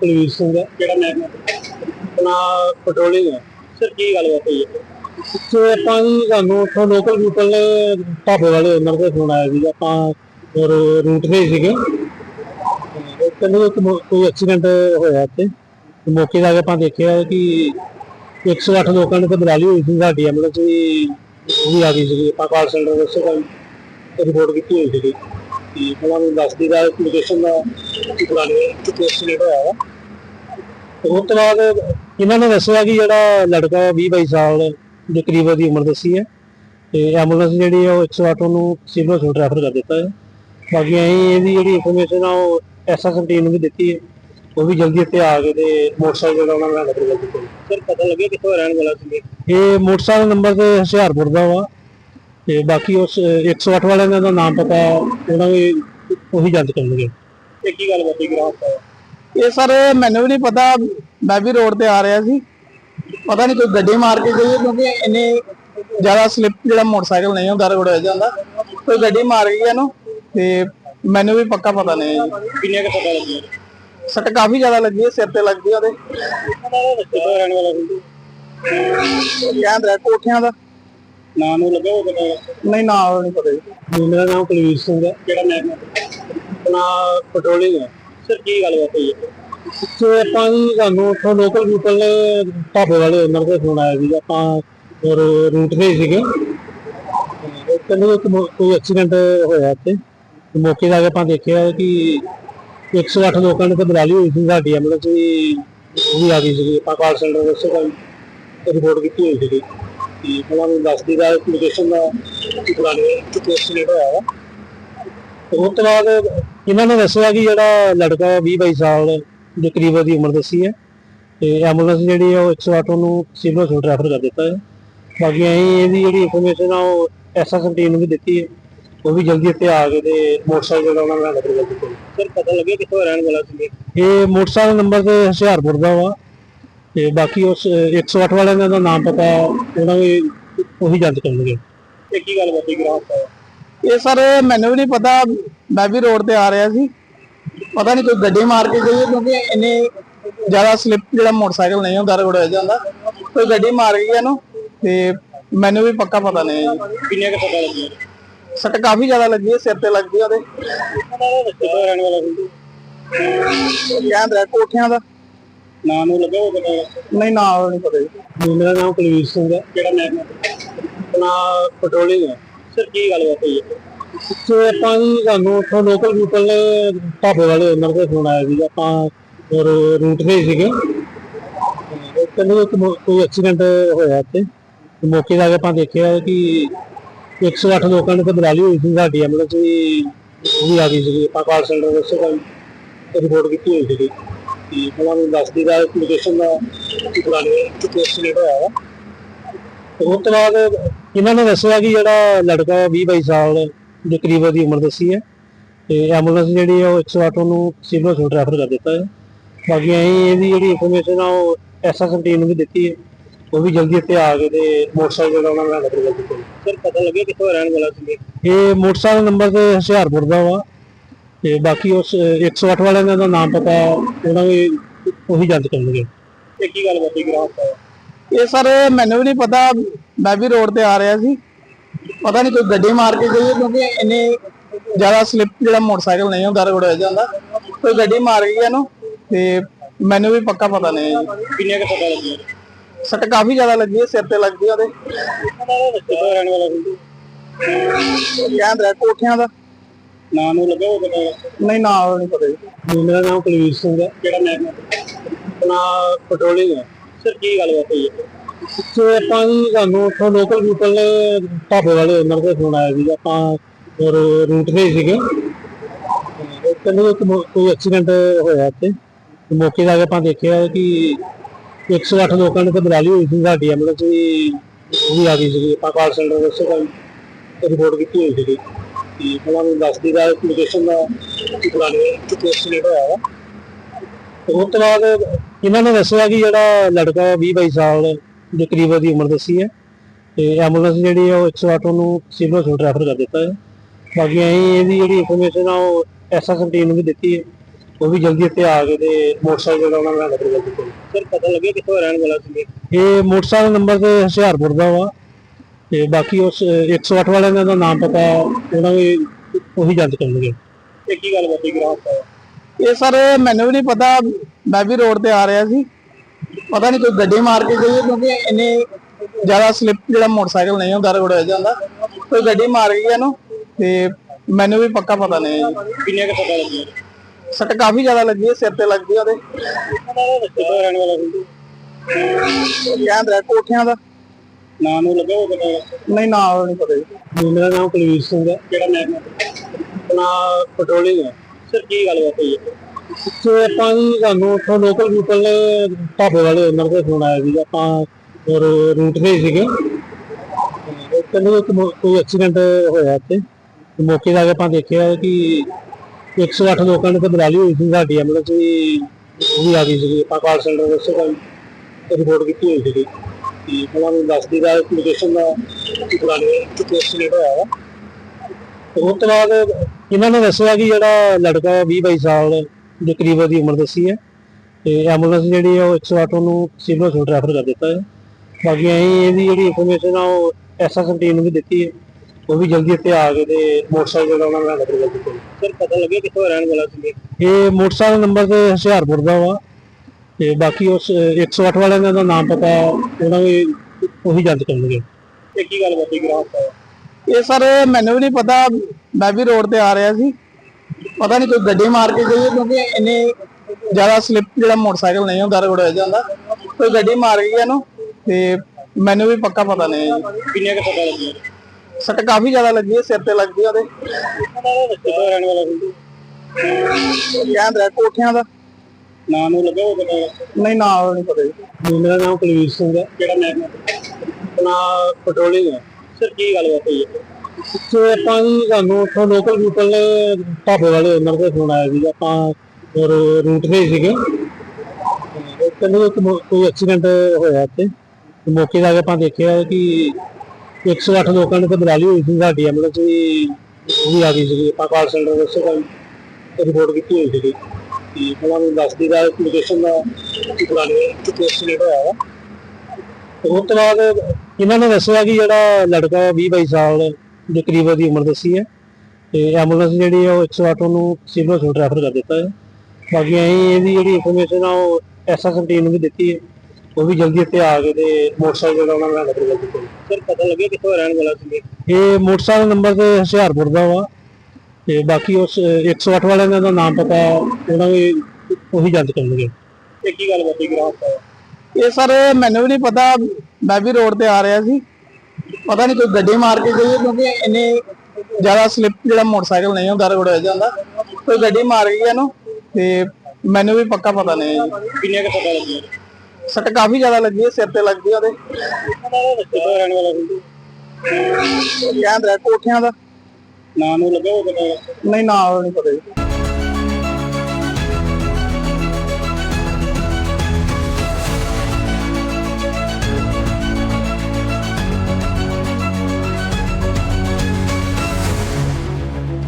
ਕੁਲਵੀਰ ਸਿੰਘ ਹੈ ਕਿਹੜਾ ਮਹਿਕਮਾ ਆਪਣਾ ਪੈਟਰੋਲਿੰਗ ਹੈ। ਸਰ, ਕੀ ਗੱਲ ਹੋਈ ਹੈ? ਤੇ ਆਪਾਂ ਜੀ ਸਾਨੂੰ ਉੱਥੋਂ ਲੋਕਲ ਪੀਪਲ ਨੇ ਢਾਬੇ ਵਾਲੇ ਓਨਰ ਦੇ ਫੋਨ ਆਇਆ ਸੀ ਆਪਾਂ ਰੂਟ ਤੇ ਸੀਗੇ। ਕਹਿੰਦੇ ਕਿ ਕੋਈ ਐਕਸੀਡੈਂਟ ਹੋਇਆ ਇੱਥੇ। ਮੌਕੇ ਤੇ ਆਪਾਂ ਦੇਖਿਆ ਕਿ 108 ਲੋਕਾਂ ਨੇ ਤੇ ਬੁਲਾ ਲਈ ਹੋਈ ਸੀ ਸਾਡੀ ਐਂਬੂਲੈਂਸ ਵੀ ਉਹ ਵੀ ਆ ਗਈ ਸੀ ਆਪਾਂ ਕਾਲ ਸੈਂਟਰ ਦੇ ਉਸੇ ਟਾਈਮ ਰਿਪੋਰਟ ਕੀਤੀ ਹੋਈ ਸੀ ਕਿ ਉਹਨਾਂ ਨੂੰ ਦੱਸਦੀ ਦਾ ਲੋਕੇਸ਼ਨ ਦਾ ਬੁਲਾਣੇ ਕਿ ਐਕਸੀਡੈਂਟ ਹੋਇਆ ਵਾ। ਉਸ ਤੋਂ ਬਾਅਦ ਇਹਨਾਂ ਨੇ ਦੱਸਿਆ ਕਿ ਜਿਹੜਾ ਲੜਕਾ 20 22 ਸਾਲ ਦੇ ਕਰੀਬ ਉਹਦੀ ਉਮਰ ਦੱਸੀ ਹੈ ਤੇ ਐਂਬੂਲੈਂਸ ਜਿਹੜੀ ਹੈ ਉਹ 108 ਨੂੰ ਸਿਵਲ ਹਸਪਤਾਲ ਰੈਫਰ ਕਰ ਦਿੱਤਾ ਹੈ। ਬਾਕੀ ਅਸੀਂ ਇਹਦੀ ਜਿਹੜੀ ਇਨਫੋਰਮੇਸ਼ਨ ਆ ਉਹ ਐਸਐਸਐਮ ਟੀਮ ਨੂੰ ਵੀ ਦਿੱਤੀ ਹੈ। ਉਹ ਵੀ ਜਲਦੀ ਇੱਥੇ ਆ ਕੇ ਤੇ ਮੋਟਰਸਾਈਕਲ ਜਿਹੜਾ ਉਹਨਾਂ ਦਾ ਰੈਫਰ ਕਰ ਦਿੱਤਾ ਸਰ ਪਤਾ ਲੱਗਿਆ ਕਿੱਥੋਂ ਰਹਿਣ ਵਾਲਾ ਸੀ ਇਹ? ਮੋਟਰਸਾਈਕਲ ਨੰਬਰ ਤੇ ਹੁਸ਼ਿਆਰਪੁਰ ਦਾ ਵਾ ਤੇ ਬਾਕੀ ਉਸ 108 ਵਾਲਿਆਂ ਦਾ ਨਾਮ ਪਤਾ ਉਹਨਾਂ ਵੀ ਉਹੀ ਜਾਂਚ ਕਰਨਗੇ। ਇਹ ਕੀ ਗੱਲ ਹੋਈ ਗ੍ਰਾਹਕ ਦਾ ਇਹ ਸਰ ਮੈਨੂੰ ਵੀ ਨਹੀਂ ਪਤਾ ਮੈਂ ਵੀ ਰੋਡ ਤੇ ਆ ਰਿਹਾ ਸੀ। ਪਤਾ ਨਹੀਂ ਕੋਈ ਗੱਡੀ ਮਾਰ ਕੇ ਗਈ ਕਿਉਂਕਿ ਇੰਨੀ ਜ਼ਿਆਦਾ ਸਲਿੱਪ ਜਿਹੜਾ ਮੋਟਰਸਾਈਕਲ ਨਹੀਂ ਹੁੰਦਾ ਰੋਡ ਹੋ ਜਾਂਦਾ ਕੋਈ ਗੱਡੀ ਮਾਰ ਗਈ ਇਹਨੂੰ ਤੇ ਮੈਨੂੰ ਵੀ ਪੱਕਾ ਪਤਾ ਨਹੀਂ ਹੈ ਜੀ। ਕਿੰਨੇ ਕੁ ਪਤਾ ਲੱਗਿਆ? ਸੱਟ ਕਾਫੀ ਜ਼ਿਆਦਾ ਲੱਗੀ ਹੈ ਸਿਰ ਤੇ ਲੱਗੀ ਉਹਦੇ। ਕਹਿੰਦਾ ਕੋਠਿਆਂ ਦਾ। ਨਾਂ ਨੂੰ ਲੱਗਾ ਉਹ ਪਤਾ? ਨਹੀਂ ਨਾ ਉਹ ਨਹੀਂ ਪਤਾ ਜੀ। ਮੇਰਾ ਨਾਮ ਕੁਲਵੀਰ ਸਿੰਘ ਹੈ। ਕਿਹੜਾ ਮਹਿਕਮਾ? ਆਪਣਾ ਪੈਟਰੋਲਿੰਗ ਹੈ। ਸਰ, ਕੀ ਗੱਲ ਹੋਈ ਹੈ? ਤੇ ਆਪਾਂ ਜੀ ਸਾਨੂੰ ਉੱਥੋਂ ਲੋਕਲ ਪੀਪਲ ਨੇ ਢਾਬੇ ਵਾਲੇ ਓਨਰ ਦੇ ਫੋਨ ਆਇਆ ਸੀ, ਆਪਾਂ ਔਰ ਰੂਟ ਤੇ ਸੀਗੇ। ਤੇ ਕਹਿੰਦੇ ਕਿ ਮੋ- ਕੋਈ ਐਕਸੀਡੈਂਟ ਹੋਇਆ ਇੱਥੇ। ਤੇ ਮੌਕੇ ਤੇ ਕੇ ਆਪਾਂ ਦੇਖਿਆ ਕਿ 108 ਲੋਕਾਂ ਨੇ ਤੇ ਬੁਲਾ ਲਈ ਹੋਈ ਸੀ, ਸਾਡੀ ਐਂਬੂਲੈਂਸ ਵੀ ਵੀ ਆ ਗਈ ਸੀ ਆਪਾਂ ਕਾਲ ਸੈਂਟਰ ਦੇ ਉਸੇ ਟਾਈਮ ਰਿਪੋਰਟ ਕੀਤੀ ਹੋਈ ਸੀਗੀ। ਕਿ ਉਹਨਾਂ ਨੂੰ ਦੱਸਦੀ ਦਾ ਲੋਕੇਸ਼ਨ ਦਾ ਬੁਲਾਣੇ ਕਿ ਐਕਸੀਡੈਂਟ ਹੋਇਆ ਵਾ। ਤੇ ਉਸ ਤੋਂ ਬਾਅਦ ਇਹਨਾਂ ਨੇ ਦੱਸਿਆ ਕਿ ਜਿਹੜਾ ਲੜਕਾ 20 22 ਸਾਲ ਦੇ ਕਰੀਬ ਉਹਦੀ ਉਮਰ ਦੱਸੀ ਹੈ ਤੇ ਐਂਬੂਲੈਂਸ ਜਿਹੜੀ ਹੈ ਉਹ 108 ਨੂੰ ਸਿਵਲ ਹਸਪਤਾਲ ਰੈਫਰ ਕਰ ਦਿੱਤਾ ਹੈ। ਬਾਕੀ ਅਸੀਂ ਇਹਦੀ ਜਿਹੜੀ ਇਨਫੋਰਮੇਸ਼ਨ ਆ ਉਹ ਐਸਐਸਐਮ ਟੀਮ ਨੂੰ ਵੀ ਦਿੱਤੀ ਹੈ। ਉਹ ਵੀ ਜਲਦੀ ਇੱਥੇ ਆ ਕੇ ਤੇ ਮੋਟਰਸਾਈਕਲ ਜਿਹੜਾ ਉਹਨਾਂ ਦਾ ਕਰ ਦਿੱਤਾ ਸਰ ਪਤਾ ਲੱਗਿਆ ਕਿੱਥੋਂ ਰਹਿਣ ਵਾਲਾ ਸੀ? ਇਹ ਮੋਟਰਸਾਈਕਲ ਨੰਬਰ ਤੇ ਹੁਸ਼ਿਆਰਪੁਰ ਦਾ ਵਾ ਤੇ ਬਾਕੀ ਉਸ 108 ਵਾਲਿਆਂ ਦਾ ਨਾਮ ਪਤਾ ਉਹਨਾਂ ਵੀ ਉਹੀ ਜਾਂਚ ਕਰਨਗੇ। ਇਹ ਕੀ ਗੱਲ ਹੋਈ ਗ੍ਰਾਹਕ ਦਾ ਇਹ ਸਰ ਮੈਨੂੰ ਵੀ ਨਹੀਂ ਪਤਾ ਮੈਂ ਵੀ ਰੋਡ ਤੇ ਆ ਰਿਹਾ ਸੀ। ਪਤਾ ਨਹੀਂ ਕੋਈ ਗੱਡੀ ਮਾਰ ਕੇ ਗਈ ਕਿਉਂਕਿ ਇੰਨੀ ਜ਼ਿਆਦਾ ਸਲਿੱਪ ਜਿਹੜਾ ਮੋਟਰਸਾਈਕਲ ਨਹੀਂ ਹੁੰਦਾ ਰੋਡ ਹੋ ਜਾਂਦਾ। ਕੋਈ ਗੱਡੀ ਮਾਰ ਗਈ ਇਹਨੂੰ ਤੇ ਮੈਨੂੰ ਵੀ ਪੱਕਾ ਪਤਾ ਨਹੀਂ ਹੈ ਜੀ। ਕਿੰਨੇ ਕੁ ਪਤਾ ਲੱਗਿਆ? ਸੱਟ ਕਾਫੀ ਜ਼ਿਆਦਾ ਲੱਗੀ ਹੈ ਸਿਰ ਤੇ ਲੱਗੀ ਉਹਦੇ। ਕਹਿੰਦਾ ਕੋਠਿਆਂ ਦਾ। ਨਾਂ ਨੂੰ ਲੱਗਾ ਉਹ ਪਤਾ ਨਹੀਂ ਨਾ ਉਹ ਨਹੀਂ ਪਤਾ ਜੀ। ਮੇਰਾ ਨਾਮ ਕੁਲਵੀਰ ਸਿੰਘ ਹੈ। ਕਿਹੜਾ ਮਹਿਕਮਾ ਆਪਣਾ ਪੈਟਰੋਲਿੰਗ ਹੈ ਸਰ ਕੀ ਗੱਲ ਹੋਈ ਹੈ? ਤੇ ਆਪਾਂ ਜੀ ਸਾਨੂੰ ਉੱਥੋਂ ਲੋਕਲ ਪੀਪਲ ਨੇ ਢਾਬੇ ਵਾਲੇ ਓਨਰ ਦੇ ਫੋਨ ਆਇਆ ਸੀ ਆਪਾਂ ਔਰ ਰੂਟ ਤੇ ਸੀਗੇ। ਤੇ ਕਹਿੰਦੇ ਕਿ ਮੋ- ਕੋਈ ਐਕਸੀਡੈਂਟ ਹੋਇਆ ਇੱਥੇ। ਤੇ ਮੌਕੇ ਤੇ ਆਪਾਂ ਦੇਖਿਆ ਕਿ 108 ਲੋਕਾਂ ਨੇ ਤੇ ਬੁਲਾ ਲਈ ਹੋਈ ਸੀ, ਸਾਡੀ ਐਂਬੂਲੈਂਸ ਵੀ ਵੀ ਆ ਗਈ ਸੀ ਆਪਾਂ ਕਾਲ ਸੈਂਟਰ ਦੇ ਉਸੇ ਟਾਈਮ ਰਿਪੋਰਟ ਕੀਤੀ ਹੋਈ ਸੀ ਕਿ ਉਹਨਾਂ ਨੂੰ ਦੱਸਦੀ ਦਾ ਲੋਕੇਸ਼ਨ ਦਾ ਬੁਲਾਣੇ ਕਿ ਐਕਸੀਡੈਂਟ ਹੋਇਆ ਵਾ। ਤੇ ਉਸ ਤੋਂ ਬਾਅਦ ਇਹਨਾਂ ਨੇ ਦੱਸਿਆ ਕਿ ਜਿਹੜਾ ਲੜਕਾ 20 22 ਸਾਲ ਦੇ ਕਰੀਬ ਉਹਦੀ ਉਮਰ ਦੱਸੀ ਹੈ। ਤੇ ਐਂਬੂਲੈਂਸ ਜਿਹੜੀ ਹੈ ਉਹ 108 ਨੂੰ ਸਿਵਲ ਹਸਪਤਾਲ ਰੈਫਰ ਕਰ ਦਿੱਤਾ ਹੈ। ਬਾਕੀ ਅਸੀਂ ਇਹਦੀ ਜਿਹੜੀ ਇਨਫੋਰਮੇਸ਼ਨ ਆ ਉਹ ਐਸਐਸਐਮ ਟੀਮ ਨੂੰ ਵੀ ਦਿੱਤੀ ਹੈ। ਉਹ ਵੀ ਜਲਦੀ ਇੱਥੇ ਆ ਕੇ ਤੇ ਮੋਟਰਸਾਈਕਲ ਜਿਹੜਾ ਉਹਨਾਂ ਦਾ ਰੈਫਰ ਕਰ ਦਿੱਤਾ ਸਰ ਪਤਾ ਲੱਗਿਆ ਕਿੱਥੋਂ ਰਹਿਣ ਵਾਲਾ ਸੀ? ਇਹ ਮੋਟਰਸਾਈਕਲ ਨੰਬਰ ਤੇ ਹੁਸ਼ਿਆਰਪੁਰ ਦਾ ਵਾ। ਤੇ ਬਾਕੀ ਉਸ 108 ਵਾਲਿਆਂ ਦਾ ਨਾਮ ਪਤਾ ਉਹਨਾਂ ਵੀ ਉਹੀ ਜਾਂਚ ਕਰਨਗੇ। ਇਹ ਕੀ ਗੱਲ ਹੋਈ ਗ੍ਰਾਹਕ ਦਾ ਇਹ ਸਰ ਮੈਨੂੰ ਵੀ ਨਹੀਂ ਪਤਾ। ਮੈਂ ਵੀ ਰੋਡ ਤੇ ਆ ਰਿਹਾ ਸੀ। ਪਤਾ ਨਹੀਂ ਕੋਈ ਗੱਡੀ ਮਾਰ ਕੇ ਗਈ ਹੈ ਕਿਉਂਕਿ ਇੰਨੀ ਜ਼ਿਆਦਾ ਸਲਿੱਪ ਜਿਹੜਾ ਮੋਟਰਸਾਈਕਲ ਨਹੀਂ ਹੁੰਦਾ ਰੋਡ ਹੋ ਜਾਂਦਾ ਕੋਈ ਗੱਡੀ ਮਾਰ ਗਈ ਇਹਨੂੰ ਤੇ ਮੈਨੂੰ ਵੀ ਪੱਕਾ ਪਤਾ ਨਹੀਂ ਹੈ ਜੀ। ਕਿੰਨੇ ਕੁ ਪਤਾ ਲੱਗਿਆ? ਸੱਟ ਕਾਫੀ ਜ਼ਿਆਦਾ ਲੱਗੀ ਹੈ ਸਿਰ ਤੇ ਲੱਗੀ ਉਹਦੇ। ਕਹਿੰਦਾ ਕੋਠਿਆਂ ਦਾ। ਨਾਂ ਨੂੰ ਲੱਗਾ ਉਹ ਪਤਾ ਨਹੀਂ ਨਾ ਉਹ ਨਹੀਂ ਪਤਾ ਜੀ। ਮੇਰਾ ਨਾਮ ਕੁਲਵੀਰ ਸਿੰਘ ਹੈ। ਕਿਹੜਾ ਮਹਿਕਮਾ ਆਪਣਾ ਪੈਟਰੋਲਿੰਗ ਹੈ ਸਰ ਕੀ ਗੱਲ ਹੋਈ ਹੈ? ਤੇ ਆਪਾਂ ਜੀ ਸਾਨੂੰ ਉੱਥੋਂ ਲੋਕਲ ਪੀਪਲ ਨੇ ਢਾਬੇ ਵਾਲੇ ਓਨਰ ਦੇ ਫੋਨ ਆਇਆ ਸੀ ਆਪਾਂ ਰੂਟ ਤੇ ਸੀਗੇ। ਕਹਿੰਦੇ ਕਿ ਕੋਈ ਐਕਸੀਡੈਂਟ ਹੋਇਆ ਇੱਥੇ, ਤੇ ਮੌਕੇ ਤੇ ਆਪਾਂ ਦੇਖਿਆ ਕਿ 108 ਲੋਕਾਂ ਨੇ ਤੇ ਬੁਲਾ ਲਈ ਹੋਈ ਸੀ ਸਾਡੀ, ਐਂਬੂਲੈਂਸ ਵੀ ਵੀ ਆ ਗਈ ਸੀ ਆਪਾਂ ਕਾਲ ਸੈਂਟਰ ਦੇ ਉਸੇ ਟਾਈਮ ਰਿਪੋਰਟ ਕੀਤੀ ਹੋਈ ਸੀ ਕਿ ਉਹਨਾਂ ਨੂੰ ਦੱਸਦੀ ਦਾ ਲੋਕੇਸ਼ਨ ਦਾ ਬੁਲਾਣੇ ਕਿ ਐਕਸੀਡੈਂਟ ਹੋਇਆ ਵਾ। ਤੇ ਉਸ ਤੋਂ ਬਾਅਦ ਇਹਨਾਂ ਨੇ ਦੱਸਿਆ ਕਿ ਜਿਹੜਾ ਲੜਕਾ 20 22 ਸਾਲ ਦੇ ਕਰੀਬ ਉਹਦੀ ਉਮਰ ਦੱਸੀ ਹੈ। ਤੇ ਐਂਬੂਲੈਂਸ ਜਿਹੜੀ ਹੈ ਉਹ 108 ਨੂੰ ਸਿਵਲ ਹਸਪਤਾਲ ਰੈਫਰ ਕਰ ਦਿੱਤਾ ਹੈ। ਬਾਕੀ ਅਸੀਂ ਇਹਦੀ ਜਿਹੜੀ ਇਨਫੋਰਮੇਸ਼ਨ ਆ ਉਹ ਐਸਐਸਐਮ ਟੀਮ ਨੂੰ ਵੀ ਦਿੱਤੀ ਹੈ। ਉਹ ਵੀ ਜਲਦੀ ਇੱਥੇ ਆ ਗਏ ਤੇ ਮੋਟਰਸਾਈਕਲ ਜਿਹੜਾ ਉਹਨਾਂ ਦਾ ਨੰਬਰ ਦਿੱਤਾ ਸਰ ਪਤਾ ਲੱਗਿਆ ਕਿੱਥੋਂ ਰਹਿਣ ਵਾਲਾ ਸੀ ਇਹ? ਮੋਟਰਸਾਈਕਲ ਨੰਬਰ ਤੇ ਹੁਸ਼ਿਆਰਪੁਰ ਦਾ ਵਾ। ਤੇ ਬਾਕੀ ਉਸ 108 ਵਾਲਿਆਂ ਦਾ ਨਾਮ ਪਤਾ ਉਹਨਾਂ ਵੀ ਉਹੀ ਜਾਂਚ ਕਰਨਗੇ। ਤੇ ਕੀ ਗੱਲ ਹੋਈ ਗ੍ਰਾਹਕ ਦਾ ਇਹ ਸਰ ਮੈਨੂੰ ਵੀ ਨਹੀਂ ਪਤਾ। ਮੈਂ ਵੀ ਰੋਡ ਤੇ ਆ ਰਿਹਾ ਸੀ। ਪਤਾ ਨਹੀਂ ਕੋਈ ਗੱਡੀ ਮਾਰ ਕੇ ਗਈ ਹੈ ਕਿਉਂਕਿ ਇੰਨੀ ਜ਼ਿਆਦਾ ਸਲਿੱਪ ਜਿਹੜਾ ਮੋਟਰਸਾਈਕਲ ਨਹੀਂ ਹੁੰਦਾ ਰੋਡ ਹੋ ਜਾਂਦਾ ਕੋਈ ਗੱਡੀ ਮਾਰ ਗਈ ਇਹਨੂੰ ਤੇ ਮੈਨੂੰ ਵੀ ਪੱਕਾ ਪਤਾ ਨਹੀਂ ਹੈ ਜੀ। ਕਿੰਨੇ ਕੁ ਪਤਾ ਲੱਗਿਆ? ਸੱਟ ਕਾਫੀ ਜ਼ਿਆਦਾ ਲੱਗੀ ਹੈ ਸਿਰ ਤੇ ਲੱਗੀ ਉਹਦੇ। ਕਿੱਥੋਂ ਰਹਿਣ ਵਾਲਾ ਸੀ ਕਹਿੰਦਾ ਕੋਠਿਆਂ ਦਾ। ਨਾਂ ਨੂੰ ਲੱਗਾ ਉਹ ਪਤਾ ਨਹੀਂ ਨਾ ਉਹ ਨਹੀਂ ਪਤਾ ਜੀ। ਮੇਰਾ ਨਾਮ ਕੁਲਵੀਰ ਸਿੰਘ ਹੈ। ਕਿਹੜਾ ਮਹਿਕਮਾ? ਆਪਣਾ ਪੈਟਰੋਲਿੰਗ ਹੈ। ਸਰ ਕੀ ਗੱਲ ਹੋਈ ਹੈ? ਤੇ ਆਪਾਂ ਜੀ ਸਾਨੂੰ ਉੱਥੋਂ ਲੋਕਲ ਪੀਪਲ ਨੇ ਢਾਬੇ ਵਾਲੇ ਓਨਰ ਦੇ ਫੋਨ ਆਇਆ ਸੀ ਆਪਾਂ ਔਰ ਰੂਟ ਤੇ ਹੀ ਸੀਗੇ। ਕਹਿੰਦੇ ਇੱਕ ਮੋ- ਕੋਈ ਐਕਸੀਡੈਂਟ ਹੋਇਆ ਇੱਥੇ। ਤੇ ਮੌਕੇ ਜਾ ਕੇ ਆਪਾਂ ਦੇਖਿਆ ਕਿ 108 ਲੋਕਾਂ ਨੇ ਤੇ ਬੁਲਾ ਲਈ ਹੋਈ ਸੀ ਸਾਡੀ ਐਂਬੂਲੈਂਸ ਵੀ ਵੀ ਆ ਗਈ ਸੀ ਆਪਾਂ ਕਾਲ ਸੈਂਟਰ ਦੇ ਉਸੇ ਟਾਈਮ ਰਿਪੋਰਟ ਕੀਤੀ ਹੋਈ ਸੀ ਕਿ ਉਹਨਾਂ ਨੂੰ ਦੱਸਦੀ ਦਾ ਲੋਕੇਸ਼ਨ ਦਾ ਕਿ ਬੁਲਾਣੇ ਕਿ ਐਕਸੀਡੈਂਟ ਹੋਇਆ ਵਾ। ਤੇ ਉਸ ਤੋਂ ਬਾਅਦ ਇਹਨਾਂ ਨੇ ਦੱਸਿਆ ਕਿ ਜਿਹੜਾ ਲੜਕਾ 20 22 ਸਾਲ ਦੇ ਕਰੀਬ ਦੀ ਉਮਰ ਦੱਸੀ ਹੈ। ਤੇ ਐਂਬੂਲੈਂਸ ਜਿਹੜੀ ਹੈ ਉਹ 108 ਨੂੰ ਸਿਵਲ ਹਸਪਤਾਲ ਰੈਫਰ ਕਰ ਦਿੱਤਾ ਹੈ। ਬਾਕੀ ਅਸੀਂ ਇਹਦੀ ਜਿਹੜੀ ਇਨਫੋਰਮੇਸ਼ਨ ਆ ਉਹ ਐਸਐਸਐਮ ਟੀਮ ਨੂੰ ਵੀ ਦਿੱਤੀ ਹੈ। ਉਹ ਵੀ ਜਲਦੀ ਇੱਥੇ ਆ ਗਏ ਤੇ ਮੋਟਰਸਾਈਕਲ ਜਿਹੜਾ ਉਹਨਾਂ ਦਾ ਨੰਬਰ ਦਿੱਤਾ ਸਰ ਪਤਾ ਲੱਗਿਆ ਕਿੱਥੋਂ ਰਹਿਣ ਵਾਲਾ ਸੀ ਇਹ? ਮੋਟਰਸਾਈਕਲ ਨੰਬਰ ਤੇ ਹੁਸ਼ਿਆਰਪੁਰ ਦਾ ਵਾ। ਤੇ ਬਾਕੀ ਉਸ 108 ਵਾਲਿਆਂ ਦਾ ਨਾਮ ਪਤਾ ਉਹਨਾਂ ਵੀ ਉਹੀ ਜਾਂਚ ਕਰਨਗੇ। ਤੇ ਕੀ ਗੱਲ ਹੋਈ ਗ੍ਰਾਹਕ ਦਾ ਇਹ ਸਰ ਮੈਨੂੰ ਵੀ ਨਹੀਂ ਪਤਾ। ਮੈਂ ਵੀ ਰੋਡ ਤੇ ਆ ਰਿਹਾ ਸੀ। ਪਤਾ ਨਹੀਂ ਕੋਈ ਗੱਡੀ ਮਾਰ ਕੇ ਗਈ ਹੈ ਕਿਉਂਕਿ ਇੰਨੀ ਜ਼ਿਆਦਾ ਸਲਿੱਪ ਜਿਹੜਾ ਮੋਟਰਸਾਈਕਲ ਨਹੀਂ ਹੁੰਦਾ ਰੋਡ ਹੋ ਜਾਂਦਾ। ਕੋਈ ਗੱਡੀ ਮਾਰ ਗਈ ਇਹਨੂੰ ਤੇ ਮੈਨੂੰ ਵੀ ਪੱਕਾ ਪਤਾ ਨਹੀਂ ਹੈ ਜੀ। ਕਿੰਨੇ ਕੁ ਪਤਾ ਲੱਗਿਆ? ਸੱਟ ਕਾਫੀ ਜ਼ਿਆਦਾ ਲੱਗੀ ਹੈ ਸਿਰ ਤੇ ਲੱਗੀ ਉਹਦੇ। ਕਹਿੰਦਾ ਕੋਠਿਆਂ ਦਾ। ਨਾਂ ਨੂੰ ਲੱਗਾ ਉਹ ਪਤਾ ਨਹੀਂ ਨਾ ਉਹ ਨਹੀਂ ਪਤਾ ਜੀ। ਮੇਰਾ ਨਾਮ ਕੁਲਵੀਰ ਸਿੰਘ ਹੈ। ਕਿਹੜਾ ਮਹਿਕਮਾ? ਆਪਣਾ ਪੈਟਰੋਲਿੰਗ ਹੈ। ਸਰ ਕੀ ਗੱਲ ਹੋਈ ਹੈ? ਤੇ ਆਪਾਂ ਜੀ ਸਾਨੂੰ ਉੱਥੋਂ ਲੋਕਲ ਪੀਪਲ ਨੇ ਢਾਬੇ ਵਾਲੇ ਓਨਰ ਦੇ ਫੋਨ ਆਇਆ ਸੀ ਆਪਾਂ ਰੂਟ ਤੇ ਹੀ ਸੀਗੇ। ਕਹਿੰਦੇ ਇੱਕ ਕੋਈ ਐਕਸੀਡੈਂਟ ਹੋਇਆ ਇੱਥੇ। ਤੇ ਮੌਕੇ ਜਾ ਆਪਾਂ ਦੇਖਿਆ ਕਿ 108 ਲੋਕਾਂ ਨੇ ਤੇ ਬੁਲਾ ਲਈ ਹੋਈ ਸੀ ਸਾਡੀ ਐਂਬੂਲੈਂਸ ਵੀ ਵੀ ਆ ਗਈ ਸੀ ਆਪਾਂ ਕਾਲ ਸੈਂਟਰ ਦੇ ਉਸੇ ਟਾਈਮ ਰਿਪੋਰਟ ਕੀਤੀ ਹੋਈ ਸੀਗੀ। ਕਿ ਉਹਨਾਂ ਨੂੰ ਦੱਸਦੀ ਦਾ ਲੋਕੇਸ਼ਨ ਦਾ ਕਿ ਬੁਲਾਣੇ ਕਿ ਐਕਸੀਡੈਂਟ ਹੋਇਆ ਵਾ। ਤੇ ਉਸ ਤੋਂ ਬਾਅਦ ਇਹਨਾਂ ਨੇ ਦੱਸਿਆ ਕਿ ਜਿਹੜਾ ਲੜਕਾ 20 22 ਸਾਲ ਦੇ ਕਰੀਬ ਦੀ ਉਮਰ ਦੱਸੀ ਹੈ। ਤੇ ਐਂਬੂਲੈਂਸ ਜਿਹੜੀ ਹੈ ਉਹ 108 ਨੂੰ ਸਿਵਲ ਹਸਪਤਾਲ ਰੈਫਰ ਕਰ ਦਿੱਤਾ ਹੈ। ਬਾਕੀ ਅਸੀਂ ਇਹਦੀ ਜਿਹੜੀ ਇਨਫੋਰਮੇਸ਼ਨ ਆ ਉਹ ਐਸਐਸਐਮ ਟੀਮ ਨੂੰ ਵੀ ਦਿੱਤੀ ਹੈ। ਉਹ ਵੀ ਜਲਦੀ ਇੱਥੇ ਆ ਗਏ ਤੇ ਮੋਟਰਸਾਈਕਲ ਜਿਹੜਾ ਉਹਨਾਂ ਦਾ ਨੰਬਰ ਕਰ ਦਿੱਤਾ ਸਰ ਪਤਾ ਲੱਗਿਆ ਕਿੱਥੋਂ ਰਹਿਣ ਵਾਲਾ ਸੀ? ਇਹ ਮੋਟਰਸਾਈਕਲ ਨੰਬਰ ਤੇ ਹੁਸ਼ਿਆਰਪੁਰ ਦਾ ਵਾ। ਤੇ ਬਾਕੀ ਉਸ 108 ਵਾਲਿਆਂ ਦਾ ਨਾਮ ਪਤਾ ਉਹਨਾਂ ਵੀ ਉਹੀ ਜਾਂਚ ਕਰਨਗੇ। ਤੇ ਕੀ ਗੱਲ ਹੋਈ ਗ੍ਰਾਹਕ ਦਾ ਇਹ ਸਰ ਮੈਨੂੰ ਵੀ ਨਹੀਂ ਪਤਾ। ਮੈਂ ਵੀ ਰੋਡ ਤੇ ਆ ਰਿਹਾ ਸੀ। ਪਤਾ ਨਹੀਂ ਕੋਈ ਗੱਡੀ ਮਾਰ ਕੇ ਗਈ ਹੈ ਕਿਉਂਕਿ ਇੰਨੀ ਜ਼ਿਆਦਾ ਸਲਿੱਪ ਜਿਹੜਾ ਮੋਟਰਸਾਈਕਲ ਨਹੀਂ ਹੁੰਦਾ ਰੋਡ ਹੋ ਜਾਂਦਾ ਕੋਈ ਗੱਡੀ ਮਾਰ ਗਈ ਇਹਨੂੰ ਤੇ ਮੈਨੂੰ ਵੀ ਪੱਕਾ ਪਤਾ ਨਹੀਂ ਹੈ ਜੀ। ਕਿੰਨੇ ਕੁ ਪਤਾ ਲੱਗਿਆ? ਸੱਟ ਕਾਫੀ ਜ਼ਿਆਦਾ ਲੱਗੀ ਹੈ ਸਿਰ ਤੇ ਲੱਗੀ ਉਹਦੇ ਕਿੱਥੋਂ ਰਹਿਣ ਵਾਲਾ ਸੀ? ਕਹਿੰਦਾ ਕੋਠਿਆਂ ਦਾ। ਨਾਂ ਨੂੰ ਲੱਗਾ ਉਹ ਪਤਾ? ਨਹੀਂ ਨਾ ਉਹ ਨਹੀਂ ਪਤਾ ਜੀ।